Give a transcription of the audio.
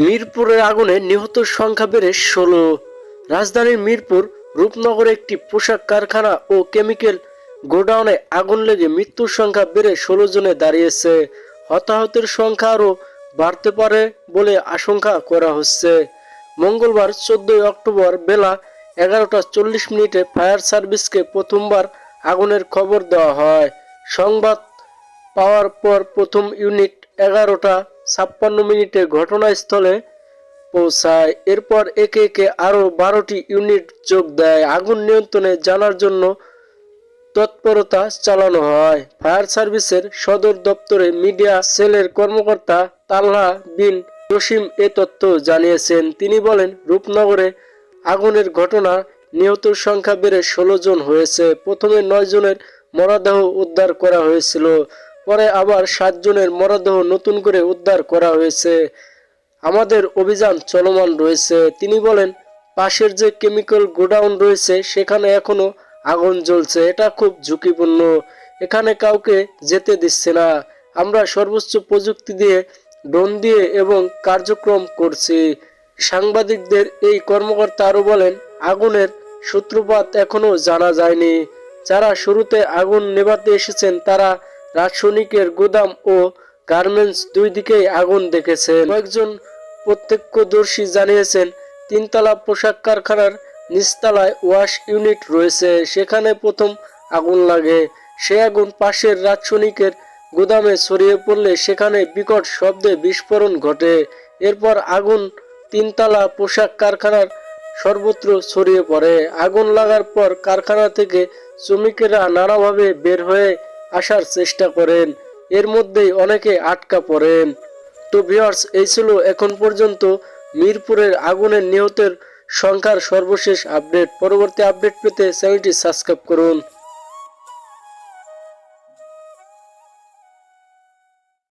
মিরপুরের আগুনে নিহত সংখ্যা বেড়ে ষোলো। রাজধানীর মিরপুর, রূপনগরে একটি পোশাক কারখানা ও কেমিক্যাল গোডাউনে আগুন লেগে মৃত্যুর সংখ্যা বেড়ে ষোলো জনে দাঁড়িয়েছে। হতাহতের সংখ্যা আরও বাড়তে পারে বলে আশঙ্কা করা হচ্ছে। মঙ্গলবার চোদ্দই অক্টোবর বেলা এগারোটা চল্লিশ মিনিটে ফায়ার সার্ভিসকে প্রথমবার আগুনের খবর দেওয়া হয়। সংবাদ পাওয়ার পর প্রথম ইউনিট এগারোটা ছাপ্পান্ন মিনিটে ঘটনাস্থলে পৌঁছায়। এরপর একে একে আরও বারোটি ইউনিট যোগ দেয়। আগুন নিয়ন্ত্রণে জানার জন্য তৎপরতা চালানো হয়। ফায়ার সার্ভিসের সদর দপ্তরে মিডিয়া সেলের কর্মকর্তা তালহা বিন জসিম এ তথ্য জানিয়েছেন। তিনি বলেন, রূপনগরে আগুনের ঘটনা নিহতের সংখ্যা বেড়ে ষোলো জন হয়েছে। প্রথমে নয় জনের মরদেহ উদ্ধার করা হয়েছিল। পরে আবার সাত জনের মরদেহ নতুন করে উদ্ধার করা হয়েছে। আমাদের অভিযান চলমান রয়েছে। তিনি বলেন, পাশের যে কেমিক্যাল গোডাউন রয়েছে, সেখানে এখনও আগুন জ্বলছে। এটা খুব ঝুঁকিপূর্ণ। এখানে কাউকে যেতে দিচ্ছে না। আমরা সর্বোচ্চ প্রযুক্তি দিয়ে ড্রোন দিয়ে এবং কার্যক্রম করছি। সাংবাদিকদের এই কর্মকর্তা আরও বলেন, আগুনের সূত্রপাত এখনও জানা যায়নি। যারা শুরুতে আগুন নেভাতে এসেছেন, তারা রাসায়নিকের গুদাম ও গার্মেন্টস দুই দিকেই আগুন দেখেছেন। কয়েকজন প্রত্যক্ষদর্শী জানিয়েছেন, তিনতলা পোশাক কারখানার নিচতলায় ওয়াশ ইউনিট রয়েছে, সেখানে প্রথম আগুন লাগে। সে আগুন পাশের রাসায়নিকের গুদামে ছড়িয়ে পড়লে সেখানে বিকট শব্দে বিস্ফোরণ ঘটে। এরপর আগুন তিনতলা পোশাক কারখানার সর্বত্র ছড়িয়ে পড়ে। আগুন লাগার পর কারখানা থেকে শ্রমিকেরা নানাভাবে বের হয়ে আসার চেষ্টা করেন। এর মধ্যেই অনেকে আটকা পড়েন। তো ভিওয়ার্স এই ছিল এখন পর্যন্ত মিরপুরের আগুনের নিহতের সংখ্যার সর্বশেষ আপডেট। পরবর্তী আপডেট পেতে চ্যানেলটি সাবস্ক্রাইব করুন।